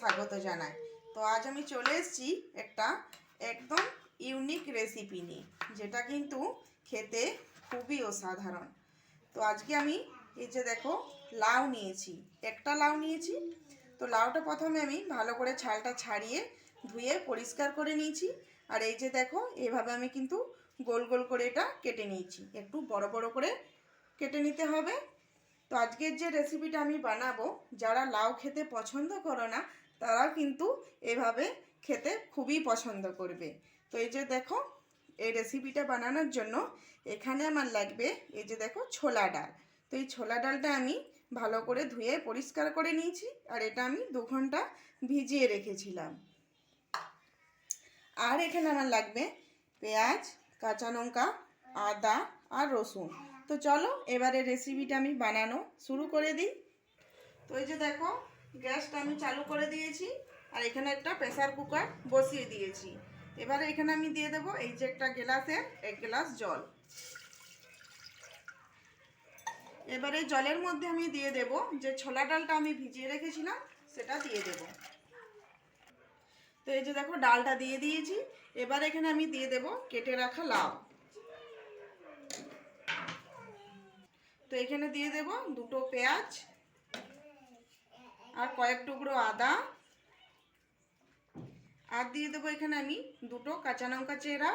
স্বাগত জানাই। তো আজ আমি চলে এসেছি একটা একদম ইউনিক রেসিপি নিয়ে, যেটা কিন্তু খেতে খুবই অসাধারণ। তো আজকে আমি এই যে দেখো, লাউ নিয়েছি। একটা লাউ নিয়েছি। তো লাউটা প্রথমে আমি ভালো করে ছালটা ছাড়িয়ে ধুয়ে পরিষ্কার করে নিয়েছি। আর এই যে দেখো, এভাবে আমি কিন্তু গোল গোল করে এটা কেটে নিয়েছি। একটু বড় বড় করে কেটে নিতে হবে। তো আজকের যে রেসিপিটা আমি বানাবো, যারা লাউ খেতে পছন্দ করো না, তারাও কিন্তু এভাবে খেতে খুবই পছন্দ করবে। তো এই যে দেখো, এই রেসিপিটা বানানোর জন্য এখানে আমার লাগবে এই যে দেখো ছোলা ডাল। তো এই ছোলা ডালটা আমি ভালো করে ধুয়ে পরিষ্কার করে নিয়েছি, আর এটা আমি দু ঘণ্টা ভিজিয়ে রেখেছিলাম। আর এখানে আমার লাগবে পেঁয়াজ, কাঁচা লঙ্কা, আদা আর রসুন। তো চলো, এবারে রেসিপিটা আমি বানানো শুরু করে দিই। তো এই যে দেখো, গ্যাসটা আমি চালু করে দিয়েছি, আর এখানে একটা প্রেসার কুকার বসিয়ে দিয়েছি। এবারে এখানে আমি দিয়ে দেবো এই যে একটা গ্লাসের, এক গ্লাস জল। এবারে জলের মধ্যে আমি দিয়ে দেব যে ছোলা ডালটা আমি ভিজিয়ে রেখেছিলাম, সেটা দিয়ে দেব। তো এই যে দেখো, ডালটা দিয়ে দিয়েছি। এবার এখানে আমি দিয়ে দেব কেটে রাখা লাউ। তো এখানে দিয়ে দেব দুটো পেঁয়াজ আর কয়েক টুকরো আদা। আর দিয়ে দেবো এখানে আমি দুটো কাঁচা লঙ্কা চেরা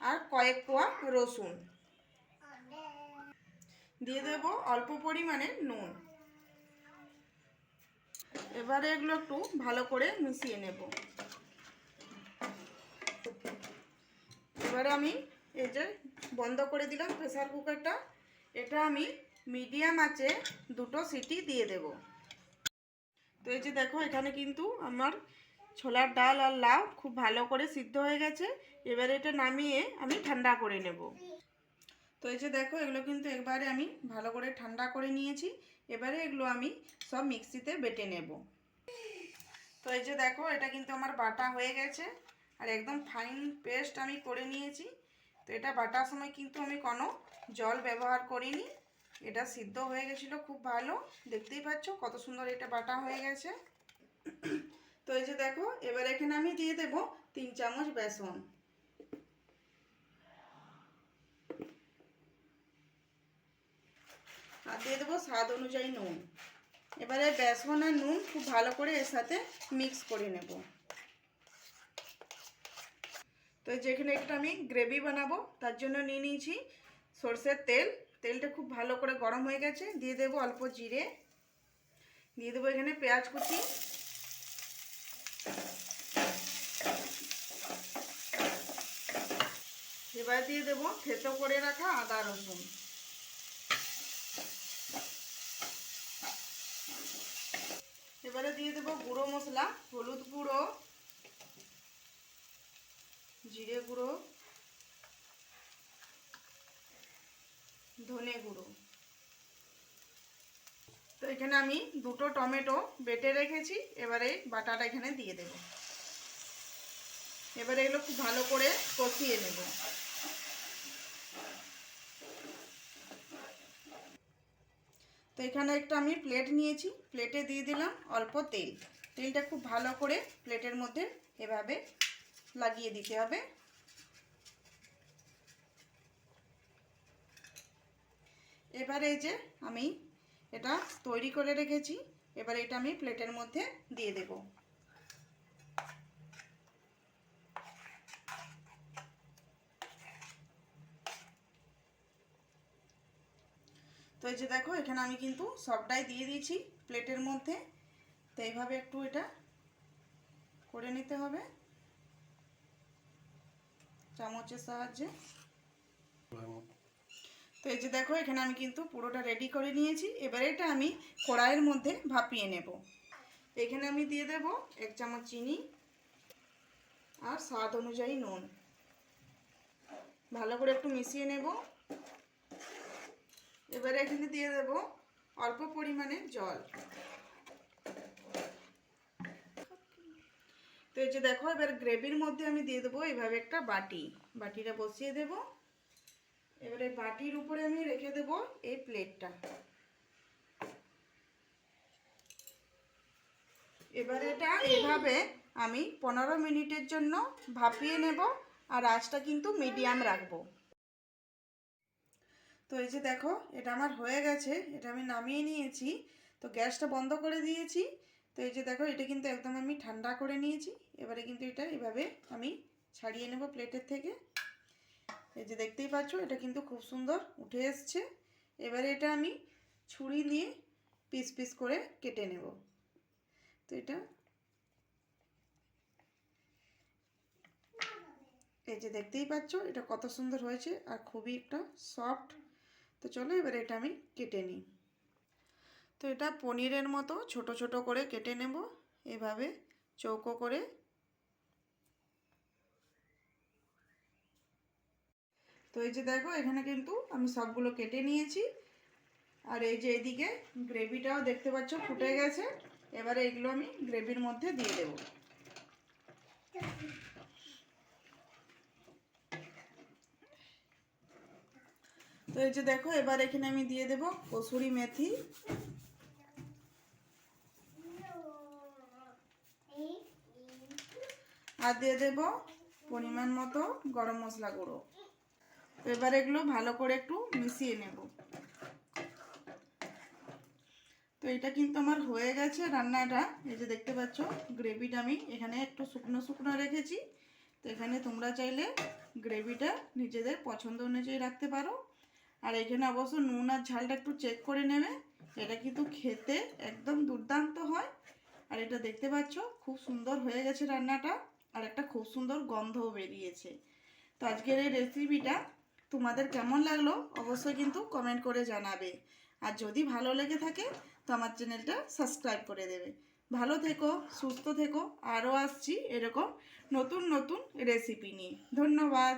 আর কয়েক কোয়া রসুন। দিয়ে দেব অল্প পরিমাণে নুন। এবারে এগুলো একটু ভালো করে মিশিয়ে নেব। এবারে আমি এই যে বন্ধ করে দিলাম প্রেসার কুকারটা। এটা আমি মিডিয়াম আঁচে দুটো সিটি দিয়ে দেব। তো এই যে দেখো, এখানে কিন্তু আমার ছোলার ডাল আর লাউ খুব ভালো করে সিদ্ধ হয়ে গেছে। এবারে এটা নামিয়ে আমি ঠান্ডা করে নেব। তো এই যে দেখো, এগুলো কিন্তু একবারে আমি ভালো করে ঠান্ডা করে নিয়েছি। এবারে এগুলো আমি সব মিক্সিতে বেটে নেব। তো এই যে দেখো, এটা কিন্তু আমার বাটা হয়ে গেছে। আর একদম ফাইন পেস্ট আমি করে নিয়েছি। তো এটা বাটার সময় কিন্তু আমি কোনো জল ব্যবহার করিনি। এটা সিদ্ধ হয়ে গেছিল খুব ভালো। দেখতেই পাচ্ছ কত সুন্দর এটা বাটা হয়ে গেছে। তো এই যে দেখো, এবার এখানে আমি দিয়ে দেব তিন চামচ বেসন। আর দিয়ে দেবো স্বাদ অনুযায়ী নুন। এবারে বেসন আর নুন খুব ভালো করে এর সাথে মিক্স করে নেব। তো যেখানে একটা আমি গ্রেভি বানাবো, তার জন্য নিয়ে নিয়েছি সর্ষের তেল। তেলটা খুব ভালো করে গরম হয়ে গেছে, দিয়ে দেবো অল্প জিরে। দিয়ে দেবো এখানে পেঁয়াজ কুচি। এবার দিয়ে দেবো থেতো করে রাখা আদা রসুন। এবারে দিয়ে দেবো গুঁড়ো মশলা, হলুদ গুঁড়ো। জিরে গুঁড়ো, ধনে গুঁড়ো। তো এখানে আমি দুটো টমেটো বেটে রেখেছি, এবারে বাটাটা এখানে দিয়ে দেব। এবারে এগুলো খুব ভালো করে কষিয়ে নেব। তো এখানে একটা আমি প্লেট নিয়েছি, প্লেটে দিয়ে দিলাম অল্প তেল। তেলটা খুব ভালো করে প্লেটের মধ্যে এভাবে লাগিয়ে দিতে হবে। এবারে যে আমি এটা তৈরি করে রেখেছি, এবারে এটা আমি প্লেটের মধ্যে দিয়ে দেব। তো এই যে দেখো, এখানে আমি কিন্তু সবটাই দিয়ে দিয়েছি প্লেটের মধ্যে। তো এইভাবে একটু এটা করে নিতে হবে। চামচের সাহায্যে। তো এই যে দেখো, এখানে আমি কিন্তু পুরোটা রেডি করে নিয়েছি। এবারে এটা আমি কড়াইয়ের মধ্যে ভাপিয়ে নেব। এখানে আমি দিয়ে দেব এক চামচ চিনি আর স্বাদ অনুযায়ী নুন। ভালো করে একটু মিশিয়ে নেব। এবারে এখানে দিয়ে দেব অল্প পরিমাণে জল। তো এই যে দেখো, এবার গ্রেভির মধ্যে আমি দিয়ে দেবো এইভাবে একটা বাটি। বাটিটা বসিয়ে দেব। এবারে বাটির উপরে আমি রেখে দেব এই প্লেটটা। এবার এটা এভাবে আমি পনেরো মিনিটের জন্য ভাপিয়ে নেব আর আঁচটা কিন্তু মিডিয়াম রাখব। তো এই যে দেখো, এটা আমার হয়ে গেছে, এটা আমি নামিয়ে নিয়েছি। তো গ্যাসটা বন্ধ করে দিয়েছি। তো এই যে দেখো, এটা কিন্তু একদম আমি ঠান্ডা করে নিয়েছি। এবারে কিন্তু এটা এভাবে আমি ছাড়িয়ে নেব প্লেটের থেকে। এই যে দেখতেই পাচ্ছ, এটা কিন্তু খুব সুন্দর উঠে এসছে। এবারে এটা আমি ছুরি দিয়ে পিস পিস করে কেটে নেব। তো এটা এই যে দেখতেই পাচ্ছ, এটা কত সুন্দর হয়েছে আর খুবই একটা সফট। তো চলো এবারে এটা আমি কেটে নিই। তো এটা পনিরের মতো ছোট ছোট করে কেটে নেব। এভাবে চৌকো করে। তো এই যে দেখো, এখানে কিন্তু আমি সবগুলো কেটে নিয়েছি। আর এই যে এইদিকে গ্রেভিটাও দেখতে পাচ্ছ ফুটে গেছে। এবারে এগুলো আমি গ্রেভির মধ্যে দিয়ে দেবো। তো এই যে দেখো, এবার এখানে আমি দিয়ে দেব কসুরি মেথি। আর দিয়ে দেব পরিমাণ মতো গরম মশলা গুঁড়ো। এবার এগুলো ভালো করে একটু মিশিয়ে নেব। তো এটা কিন্তু আমার হয়ে গেছে রান্নাটা। এই যে দেখতে পাচ্ছ, গ্রেভিটা আমি এখানে একটু শুকনো শুকনো রেখেছি। তো এখানে তোমরা চাইলে গ্রেভিটা নিজেদের পছন্দ অনুযায়ী রাখতে পারো। আর এখানে অবশ্য নুন আর ঝালটা একটু চেক করে নেবে। এটা কিন্তু খেতে একদম দুর্দান্ত হয়। আর এটা দেখতে পাচ্ছ, খুব সুন্দর হয়ে গেছে রান্নাটা। আর একটা খুব সুন্দর গন্ধও বেরিয়েছে। তো আজকের এই রেসিপিটা তোমাদের কেমন লাগল অবশ্যই কিন্তু কমেন্ট করে জানাবে। আর যদি ভালো লেগে থাকে, তো আমার চ্যানেলটা সাবস্ক্রাইব করে দেবে। ভালো থেকো, সুস্থ থেকো, আরও আসছি এরকম নতুন নতুন রেসিপি নিয়ে। ধন্যবাদ।